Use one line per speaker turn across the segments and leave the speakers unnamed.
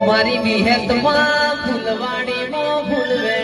મારી વિહેતમાં ફૂલવાડીમાં ફૂલ રે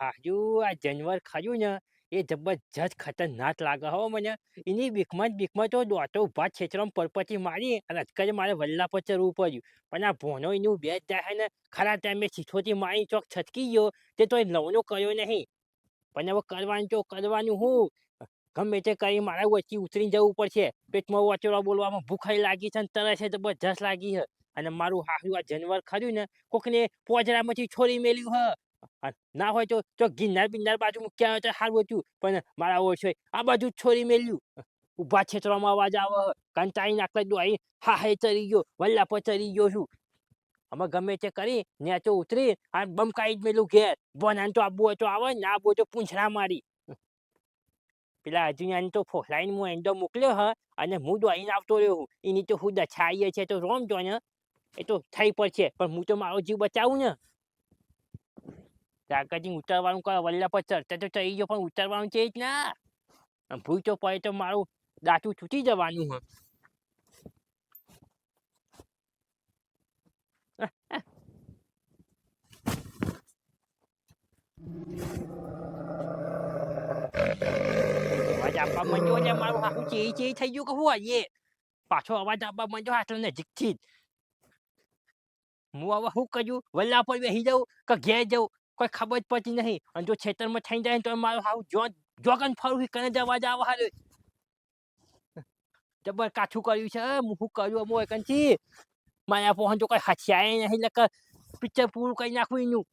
હાજુ આ જનવર ખરું ને? એ જબરજસ્ત ખતરનાક લાગે હો મને. એની બીકમાં જ બીકમાં તો દોટો ઊભા છેતરામ પરપટી મારી અને અટકરે મારે વલ્લા પર ચડવું પડ્યું. પણ આ ભોનો એનું બેજ જાય ને, ખરા ટાઈમે શીઠોથી મારી ચોક છટકી ગયો. તે તો લવનો કર્યો નહીં. પણ હવે કરવાનું તો કરવાનું હું. ગમે તે કરી મારા વચ્ચે ઉતરી જવું પડશે. પેટમાં વચોડા બોલવામાં ભૂખાઈ લાગી છે તરસ જબરજસ્ત લાગી છે. અને મારું હાહુ આ જાનવર ખર્યું ને કોકને પોજરામાંથી છોડી મેલ્યું હ. ના હોય તો તો ગિરનાર બિરનાર બાજુ મૂક્યા હોય તો સારું હતું. પણ મારા ઓછો આ બાજુ છોરી મેલ્યું. ઊભા છેતરામાં અવાજ આવે. કંટાળી નાખલા અહીં. હા, હે ચરી ગયો. વલ્લા પર ચરી ગયો છું. અમે ગમે તે કરી ને તો ઉતરી આ બમકાઈ જ મેલું ઘેર. બોનાન તો આબુ તો આવે ના આબુ તો પૂંછડા મારી. પેલા અજુયાને તો ફોસલાઈને હું એન્ડો મોકલ્યો હ અને હું દોઈને આવતો રહ્યો હું એની તો હું દછાઈએ છે તો રોમ જો ને એ તો થઈ પડશે. પણ હું તો મારો જીવ બચાવું ને. ત્યાંથી ઉતારવાનું કરે વલ્લા પર તો ચડી ગયો, પણ ઉતારવાનું છે જ ના. ભૂલ પડે તો મારું દાંતું છૂટી જવાનું હ અવાજ આપવા માંડ્યો એટલે મારું હાથું ચેરી ચે થઈ ગયું કે હું આવીએ પાછો અવાજ આપવા માંડ્યો હાથ નજીકથી જ. હું હવે શું કર્યું? વલ્લા પર બેસી જાઉં કે ઘેર જાઉં? કોઈ ખબર જ પડતી નહીં. અને જો ખેતરમાં થઈ જાય તો મારું હાવ જોગન ફરું કને જવા જવા હારે જબર કાઠું કર્યું છે હું શું કર્યું અમો એકનથી? મારા પોહન તો કઈ હથિયાર નહીં એટલે પિક્ચર પૂરું કરી નાખું એનું.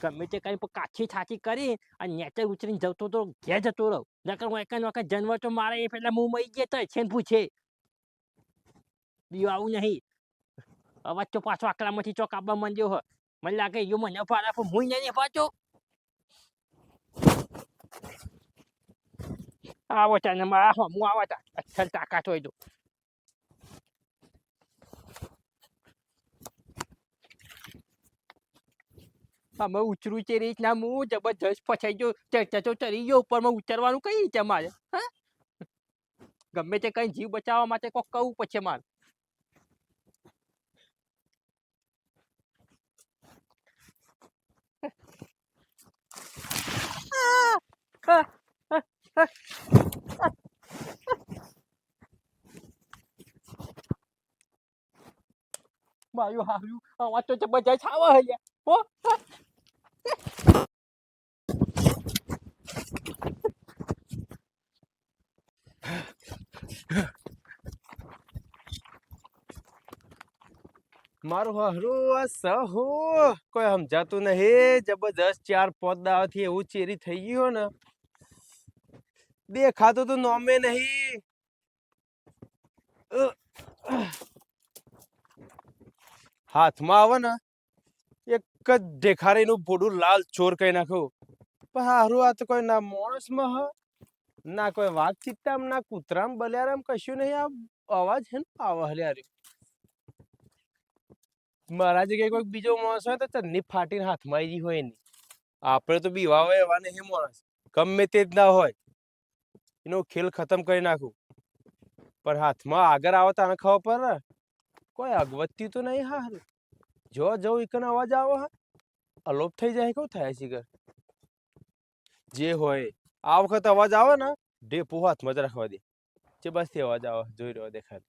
ગમે તે પણ કાઠી થાકી કરી અને નેચર ઉતરીને જતો તો ઘેર જતો રહું. નકર હું એકન વખત જાનવર તો મારે એ પેલા હું મરી ગયા છે ને પૂછે. બીજું આવું નહીં. અવાજ તો પાછો આકડામાંથી ચોક આવવા માંડ્યો હ. મને લાગે યો મને ફાડા પણ હું નહીં પાછો. આવો તને મારા હું આવા તા. અચ્છલ તાકાત હોય તો અમે ઉતરું તે રીતના હું જબરજસ્ત ફસાઈ ગયો. ચડતા તો ચડી ગયો, ઉપરમાં ઉતરવાનું કઈ રીતે મારે, હા? ગમે તે કઈ જીવ બચાવવા માટે કોક કહું પછી મારે. મારું હારું અવાજ તો જબરજસ્ત આવે હે લ્યા. હો હા.
મારું હરું સહુ. કોઈ સમજાતું નહીં. જબરદસ્ત ચાર પાંચ દાવાથી એવું ચેરી થઈ ગયું ને. દેખાતું તો નોમે નહીં. હાથમાં આવે ને. એક જ દેખાડીનું ભોડું લાલ ચોર કહી નાખ્યું પણ હારું આ તો કોઈ ના માણસમાં હ. ના કોઈ વાઘ ચિત્તામ ના કૂતરામ, બલ્યારામ કશું નહીં. આ અવાજ હે ને આવે હલ્યા રે મારા જગ્યાએ કોઈ બીજો માણસ હોય તો ચન્ની ફાટીને હાથમાં આવી હોય નહીં. આપણે તો બીવા હોય એવા નહીં માણસ. ગમે તે જ ના હોય. એનો ખેલ ખતમ કરી નાખું. પણ હાથમાં આગળ આવે તો આને ખબર પડે કોઈ અગવત્તી તો નહીં હા. જો જવું એકનો અવાજ આવે હા. અલોપ થઈ જાય કેવું થાય શીખર જે હોય. આ વખત અવાજ આવે ને ડેપો હાથમાં જ રાખવા દે. જે બસ અવાજ આવે, જોઈ રહ્યો દેખાય.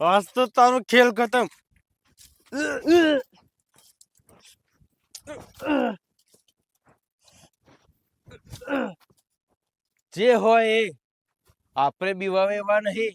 આજ તો તારો ખેલ ખતમ જે હોય એ આપણે બીવાવે એવા નહીં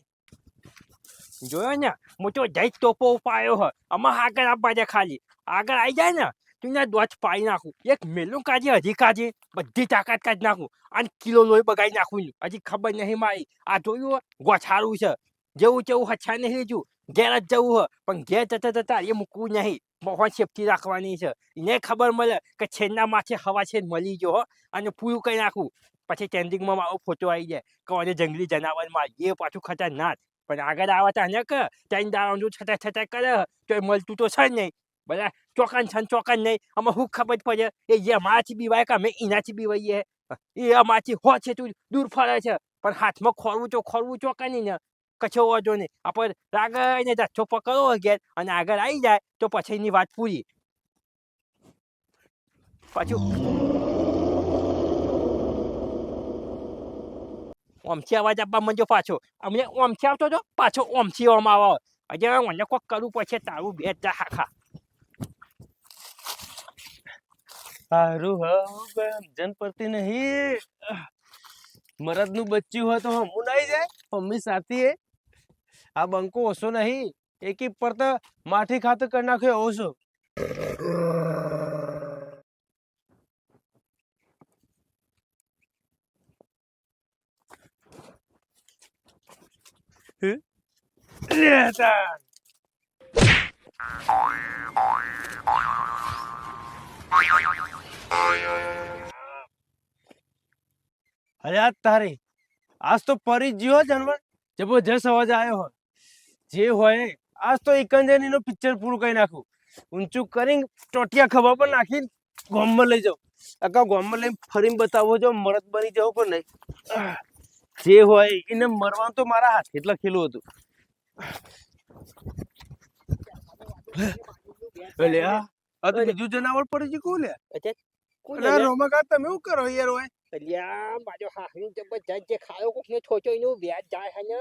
જોયો ને મોટો જઈ ટોપો ઉપાયો હોય આમાં આગળ આપવા જાય ખાલી આગળ આવી જાય ને તું દોચ પાડી નાખું. એક મેલું કાઢી હજી કાઢી, બધી તાકાત કાઢી નાખું અને કિલો લોહી બગાડી નાખું. હજી ખબર નહીં મારી. આ જોયું? ગોછારું છે. જેવું તેવું હચ્છા નહીં જો ઘેર જ જવું હ. પણ ઘેર જતા જતા એ મૂકવું નહીં. બહુ સેફટી રાખવાની છે. એને ખબર મળે કે છેલ્લા માથે હવા છે મળી ગયો અને પૂરું કરી નાખું. પછી ટ્રેન્ડિંગમાં મારો ફોટો આવી જાય કે જંગલી જનાવરમાં એ પાછું ખતરનાક. પણ આગળ આવે તો ને કે ત્યાં દાડા છતાં છતાં કરે તો એ મળતું તો છે નહીં. બધા ચોકન છન ચોકન નહીં અમે હું ખબર પડે? એ જે અમારાથી બીવાય કે અમે એનાથી બીવાઈએ? એ અમારાથી હો છે તું દૂર ફરે છે. પણ હાથમાં ખોરવું તો ખોરવું ચોકન ને કછો વાંધો નહીં. આપણે રાગને જાચો પકડો ઘેર અને આગળ આવી જાય તો પછી એની વાત પૂરી. પાછું. ઓમથી અવાજ આપવા મંજો પાછો. અમને ઓમથી આવતો હતો પાછો ઓમથી ઓમ આવો. હજી મને કોક કરવું પડશે, તારું બે જા હાખા
હારું હા સમજણ પડતી નહીં મરદનું બચ્ચું હોય તો હમું નાઈ જાય મમ્મી સાથે આ બંકો ઓછો નહીં એકી પર તો માઠી ખાતર કરી નાખ્યો એવો છો હે? લે તાન. અરે આ તારી. આજ તો પરી જીવો જાનવર. જબરજસ્ત અવાજ આવ્યો હોય. જે હોય આજ તો એકંજની નો પિક્ચર પૂરું કરી નાખું. ઊંચું કરીને ટોટિયા ખભા પર નાખીને ગોમમાં લઈ જાઉં. આખા ગોમમાં લઈને ફરીને બતાવો જો મરદ બની જાવ પણ નહીં. જે હોય એને મરવાનું તો મારા હાથ એટલે ખીલું હતું. અલે આ તો બીજું જનાવર પડી ગયું લે? અરે રોમકા તમે શું કરો યાર હોય
અલ્યા મારો હાહરી જબરજસ્ત જે ખાયો કોક ને છોચો એનું વ્યાજ જાય હે ને.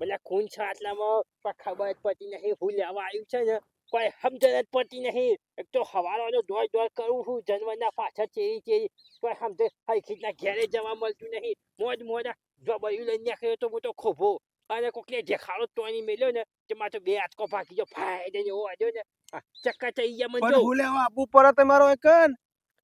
બધા ખૂન છે આટલામાં પણ ખબર પડતી નહીં હું લેવા આવ્યું છે ને. કોઈ સમજણ જ પડતી નહીં. એક તો હવારવાનો દોડ દોડ કરું છું જન્મના પાછળ ચેરી ચેરી. કોઈ સમજે હરખીતના ઘેરે જવા મળતું નહીં. મોજ મોજા જો બયું લઈને નાખ્યો તો મોટો ખોભો. અને કોકને દેખાડો તોની મેલ્યો ને તે મારે તો બે હાથકો ભાગી ગયો. ફાય એવો આવ્યો ને. ચક્કા થઈ ગયા મને
હું લેવા આપવું પડે તમારો એકન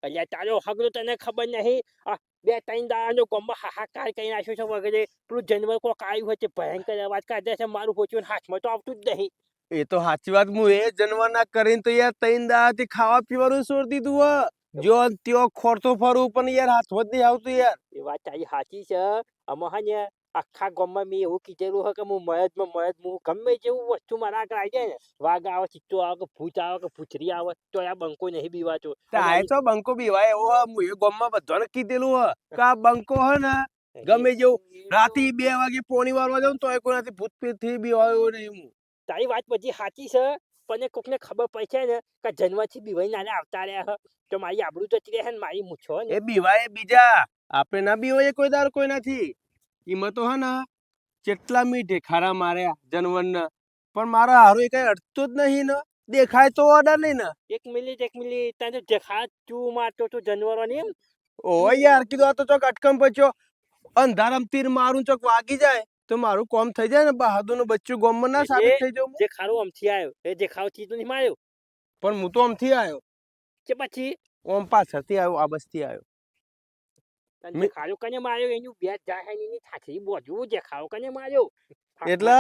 અલ્યા તારો હગલો તને ખબર નહીં. આ બે ત્રણ દાડાનો ગમમાં હાહાકાર કરી નાખ્યો છે વગેરે. પેલું જાનવર કોક આવ્યું હોય તે ભયંકર અવાજ કાઢે છે મારું પોચ્યું હાથમાં તો આવતું જ નહીં.
એ તો સાચી વાત હું એ જન્મ ના કરીને તો યાર તૈન દાથી ખાવા પીવાનું છોડી દીધું જો ત્યો ખોરતો ફરું પણ યાર હાથમાં જ નહીં આવતું યાર.
એ વાત તારી સાચી છે. આમાં હા ને આખા ગામમાં મેં એવું કીધેલું હોય કે હું મરદમાં મરદ હું ગમે જેવું વસ્તુ મારા આગળ આવી જાય ને વાઘ આવે ચિત્તો આવે કે ભૂત આવે કે ભૂચરી આવે તો આ બંકો નહીં બીવાતો.
આ તો બંકો બીવાય એવો હું એ ગામમાં બધાને કીધેલું હોય કે આ બંકો હોય ને ગમે જેવું. રાતે બે વાગે પોણી વારવા જાઉં તો કોઈનાથી ભૂત પેથી બીવાયો નહીં હું
તારી વાત બધી સાચી છે પણ કોકને ખબર પડશે ને કે જન્મથી બીવાઈ નાને આવતા રહ્યા હે. તો મારી આબરૂ જતી રહે ને મારી મૂછો
એ બીવાય બીજા. આપણે ના બીવાય કોઈ દાર કોઈ નથી ઈમાં તો હે ને કેટલા મી ઢેખારા માર્યા જનવરના. પણ મારા હારું એ કઈ અડતું જ નહીં ને. દેખાય તો ઓર્ડર નહીં ને.
એક મિનિટ એક મિનિટ તને દેખા તું મારતો છું જનવરો ને એમ.
ઓ યાર કીધું આ તો ચોક અટકમ પચ્યો અંધારામ તીર મારું ચોક વાગી જાય તો મારું કોમ થઈ જાય ને. બહાદુરનું બચ્ચું ગોમમાં ના સાબિત થઈ જવું
જે ખારું આમથી આવ્યો એ દેખાવથી તો નહીં માર્યો.
પણ હું તો આમથી આવ્યો
કે પછી?
ઓમ પાછળથી આવ્યો આ બસથી આવ્યો.
તને
મેં-
કને માર્યો? એનું બેટ જાય એની થાકી બોધવું દેખાડો કને માર્યો?
એટલે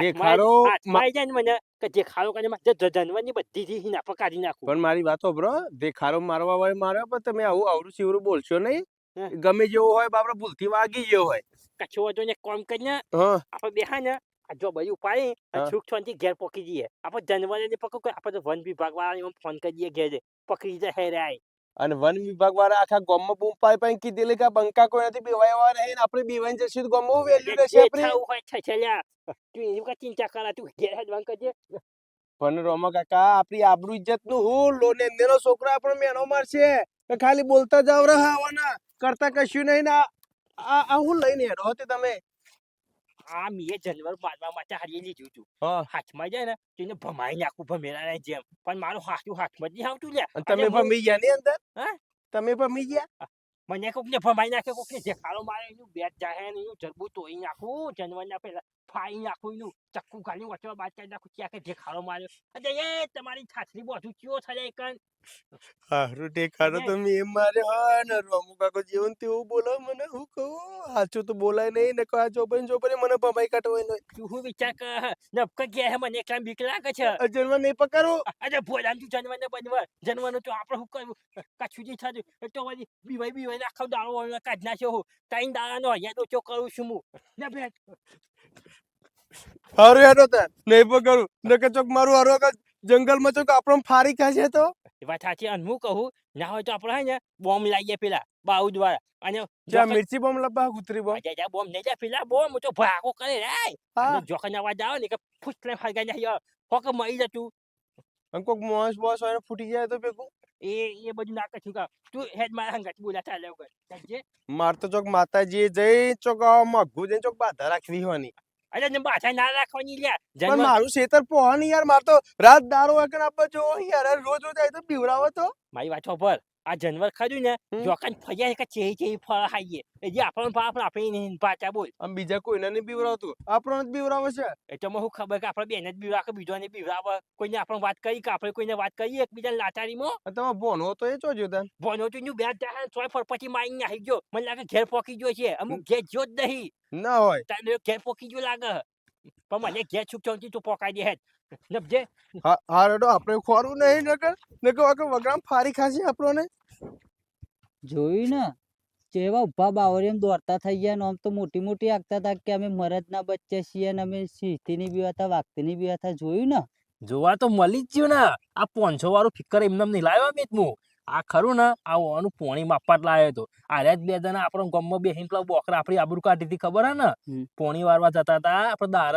દેખાડો
હાથમાં જાય મને કે દેખાડો કને માર બધી થી હિના પકાડી નાખું.
પણ મારી વાતો બ્રો દેખાડો મારવા વાળે માર્યો પણ તમે આવું આવડું શીવડું બોલશો નહીં. ગમે જેવું હોય બાપરા ભૂલથી વાગી ગયો હોય.
કચ્છો ને કોમ કરીને
આપડે
આપણે બેહા ને આ જો બધું પાડી છૂક
છો
સુખ ઘેર પકી જઈએ. આપણે જનવર ને પકડ આપણે વન વિભાગ વાળા ફોન કરી દઈએ ઘેર. પકડી જાય રાય
અને વન વિભાગ વાળા આખા ગામમાં બૂમ પાઈ પાઈ કીધેલી કે બંકા કોઈ નથી બેવાય વાળા નહીં આપણે બીવાઈ જશું તો ગામમાં વેલ્યુ રહેશે આપણી?
હોય છે છેલ્યા તું એની કા ચિંતા કરા તું ઘેર જ બંકા જે
પણ રોમા કાકા આપણી આબરૂ ઇજ્જતનું હું? લો ને એમનો છોકરો આપણો મેનો મારશે. કે ખાલી બોલતા જાવ રહા આવવાના કરતા કશું નહીં ના આ- હું લઈને રહો હતી તમે.
આ મેં જનવર મારવા માટે હારી લીધું હતું હાથમાં જાય ને તો એને ભમાઈ નાખું ભમેરા જેમ. પણ મારું હાથું હાથમાં જ નહીં આવતું લે
તમે ભમી ગયા ની અંદર?
હા?
તમે ભમી ગયા?
મને કોક ને ભમાઈ નાખે કોક ને જેખાડો મારે એનું બેટ જાહે ને એનું જરબું તોડી નાખું જનવર ના પેલા ફાઈ નાખું એનું ચક્કુ ખાલી વચ્ચે બાદ કરી નાખું. ક્યાં કે દેખાડો માર્યો. અરે એ તમારી છાછરી બધું ચિયો થાય કન
હારું ટેકારો
તો
તમે એમ મારે હા ને રોમુ કાકો જીવન ને તેવું બોલો મને હું કહું? સાચું તો બોલાય નહીં ને આ ચોપન ચોપન મને ભમાઈ કાઢવાય નહીં
તું હું વિચાર કર? નબક ગયા હે મને એકલા બીક લાગે છે.
જન્મ નહીં પકડો.
અરે ભોલામ તું જન્મને બનવા. જન્મનું તો આપણે શું કહું કશું જ થતું. તો વાજી બીવાઈ બીવાઈ આખો દાળો કાઢ નાખ્યો હું. ત્રણ દાડાનો હૈયા તો કરું છું હું. ને બેટ
હારું હેડો તાર નહીં પકડું નકે ચોક મારું હારું આગળ જંગલમાં ચોક આપણો ફારી ખાશે તો.
એ વાત સાચી અને હું કહું ના હોય તો આપણે હે ને બોમ્બ લાવીએ પેલા બાઉ દ્વારા અને
જ્યાં મિર્ચી બોમ્બ લબા ઉતરી બોમ્બ.
જા બોમ્બ નહીં જા પેલા બોમ્બ તો ભાગો કરે રે.
હા.
જોખન અવાજ આવે ને કે ફૂસલે ફરગાઈ જાય હોક મરી જતું
તું. કોક મોસ બોસ હોય ફૂટી જાય તો ભેગું.
એ એ બધું ના કશું કા તું હેડ મારા હંગાત બોલા ચાલે વગર
માર તો ચોક માતાજી જઈ ચોક મઘું જઈને ચોક બાધા રાખવી હોવાની
અરે ને બાથા ના રાખવાની લે
પણ મારું શેતર પોહાની યાર માર તો રાત દારો એકન આપવા જો યાર. રોજ રોજ આય તો બીવરાવો તો.
મારી વાતો પર આ જનવર ખાધું ને. જોકન ફર્યા કે ચેહી ચેહી ફળ ખાઈએ. એ જે આપણને આપણે નહીં પાછા બોલ.
આમ બીજા કોઈને નહીં બીવરાવતું આપણને જ બીવરાવે છે.
એ તો મને ખબર કે આપણે બેન જ બીવરા કે બીજોને બીવરાવે કોઈને આપણે વાત કરી કે આપણે કોઈને વાત કરીએ એકબીજાને લાચારીમાં?
તમે ભોણવો તો એ ચોજ્યો તાન.
ભણો તો નું બેટ જાય ફર પછી મારી આવી ગયો મને લાગે ઘેર પોકી ગયો છે. અમુક ઘેર જો જ નહીં.
ના હોય.
તને ઘેર પોકી ગયો લાગે. પણ મને ઘેર છૂક ચોંકી તું પોકાઈ દે હેડ. નબજે
હા હા રેડો આપણે ખોરું નહીં નકર નકર આગળ વગરામ ફારી ખાશે આપણને.
જોયું ને? જેવા ઊભા બાવરિયમ દોડતા થઈ ગયા ને આમ તો મોટી મોટી આગતા હતા કે અમે મરદના બચ્ચા છીએ ને અમે સિંહથી બી હતા વાઘથી બી હતા જોયું ને?
જોવા તો મળી જ ગયું ને. આ પોંચો વાળું ફિકર એમને નહીં લાવ્યો મેં. હું આ ખરું ને આ ઓનું પોણી માપવા જ લાવ્યો હતો આર્યા જ બે જણા આપણો ગામમાં બેહીને પેલા બોકરા આપણી આબરૂ કાઢી હતી ખબર હે ને? પોણી વારવા જતા હતા આપણે દાર.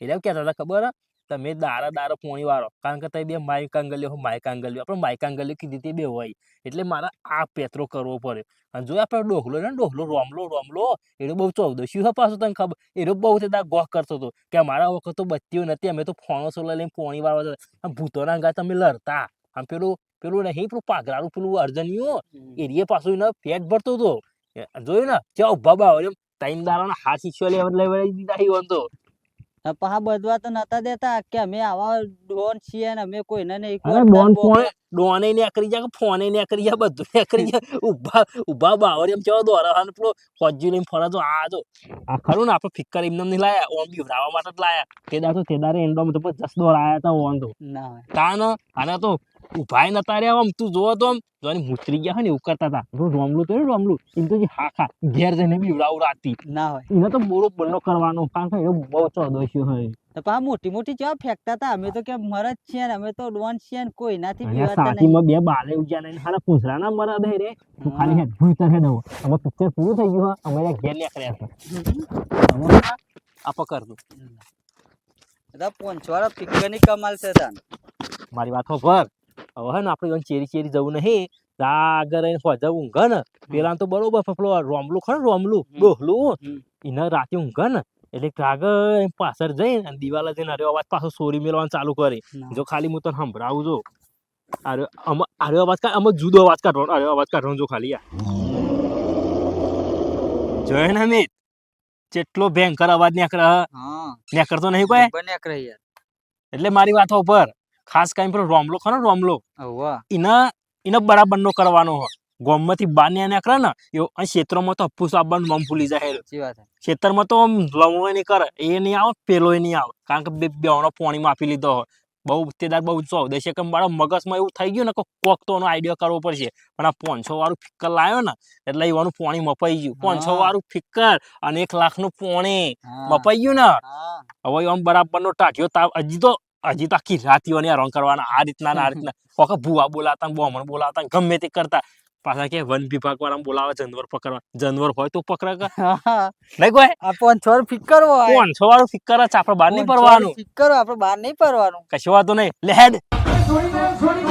એટલે કહેતા હતા ખબર હે? તમે દારા દારા પોણી વાળો. કારણ કે તમે બે માય કાંગલ્યો હો માય કાંગલ્યો આપણે માય કાંગલ્યો કીધી તે બે હોય. એટલે મારા આ પેતરો કરવો પડે અને જો આપણે ડોહલો ને ડોહલો રોમલો રોમલો. એનો બહુ ચૌદશી હો પાછું તને ખબર? એનો બહુ તે દાર ગોહ કરતો હતો. કે અમારા વખત તો બત્તીઓ નથી અમે તો ફોણો સોલા લઈને પોણી વાળવા આમ ભૂતોના અંગા તમે લડતા. આમ પેલું પેલું નહીં પેલું પાઘરાનું પેલું અર્જનિયું એરિયે પાછું એને પેટ ભરતો હતો. જોયું ને? ત્યાં ઊભા બા એમ ટાઈમ દારાના હાથ ઈચ્છવા લેવા લઈ દીધા તો
ને બધવા તો નતા દેતા કે અમે આવા ડોન છીએ ને અમે કોઈને નહીં
અરે ડોન ફોન ડોને ને કરી જા કે ફોને ને કરી જા બધું ને કરી જાય. ઊભા ઊભા બાવર એમ કેવો દોરા હાલ પેલો ફોજી લઈને ફરે તો આ જો. આ ખરું ને આપણે ફિક્કર એમને નહીં લાયા ઓમ બીવરાવા માટે જ લાયા. તેદાર તો તેદારે એન્ડોમ તો દસ દોર આયા તા ઓન તો.
ના.
તાન આના તો ઉભાય નતા રહ્યા આમ તું જોવો તો આમ. જોવાની મૂતરી ગયા હોય ને એવું કરતા હતા. તો રોમલું તો રોમલું. એમ તો જે હા ખા. ઘેર જઈને બીવડાવું રાતી
ના હોય.
એને તો બોરો બંને કરવાનો. કારણ કે એ બહુ ચોદોશી હોય.
તો પાછા મોટી મોટી ચા ફેંકતા હતા. અમે તો કે મરદ છીએ ને અમે તો ડોન છીએ ને બીવાતા નહીં.
સાતીમાં બે બાલે ઉજ્યા નહીં હારા પૂંછડા ના મરા દે રે. તું ખાલી હેડ ભૂતર હેડ હવે અમે પિક્ચર પૂરું થઈ ગયું હે, અમે ઘેર નીકળ્યા હવે આ પકડ તું.
બધા પોંચવાળા ફિકરની કમાલ છે તાન.
મારી વાત પર હવે ને આપણે ચેરી ચેરી જવું નહીં. આગળ હોજા ઊંઘે ને. પેલા તો બરોબર પેલો રોમલું ખરે રોમલું ડોહલું એને રાતે ઊંઘે ને એટલે એમ પાછળ જઈને અને દિવાલે જઈને અરે અવાજ પાછો સોરી મેળવાનું ચાલુ કરે. જો ખાલી હું તને સંભળાવું જો અરે અરે અવાજ કાઢ અમે જુદો અવાજ કાઢવાનો અરે અવાજ કાઢવાનો જો ખાલી યાર જોયે ને અમિત જેટલો ભયંકર અવાજ નીકળે નીકળતો નહીં કોઈ? એટલે મારી વાતો ઉપર. ખાસ કરીને પેલો રોમલો ખરો રોમલો?
એના
એને એને બરાબર નો કરવાનો હોય. ગોમમાંથી બાર ને નીકળે ને એવો અને ક્ષેત્રમાં તો અપ્પુ સાબન મમ ફૂલી જાય ખેતરમાં તો લવણો નહીં કરે એ નહીં આવે પેલો નહીં આવે. કારણ કે બે બેવાનો પોણીમાં આપી લીધો હોય. બહુ તેદાર બહુ ચૌદશે કે મારા મગજમાં એવું થઈ ગયું ને કે કોક તો એનો આઈડિયા કરવો પડશે. પણ આ પોંચસો વાળું ફિક્કર લાવ્યો ને એટલે એવાનું પોણી મપાઈ ગયું. પોંચસો. વાળું ફિક્કર અને એક લાખનું પોણી
હા.
મપાઈ ગયું ને. હવે આમ બરાબર નો ટાઢ્યો તાવ હજી તો હજી તો આખી રાતીઓને હેરાન કરવાના આ રીતના ને આ રીતના. કોક ભૂવા બોલાતા બોમણ બોલાતા ગમે તે કરતા. પાછા કે વન વિભાગ વાળા બોલાવે જાનવર પકડવા. જાનવર હોય તો પકડે કે. નહીં કોઈ?
આ પોંચવાળું ફિકર હોય.
પાંચસો વાળું ફિકર જ છે, આપણે બહાર નહીં પડવાનું
ફિકર આપડે આપણે બહાર નહીં પડવાનું
કશું વાંધો નહીં. લે હેડ
છોડી દે છોડી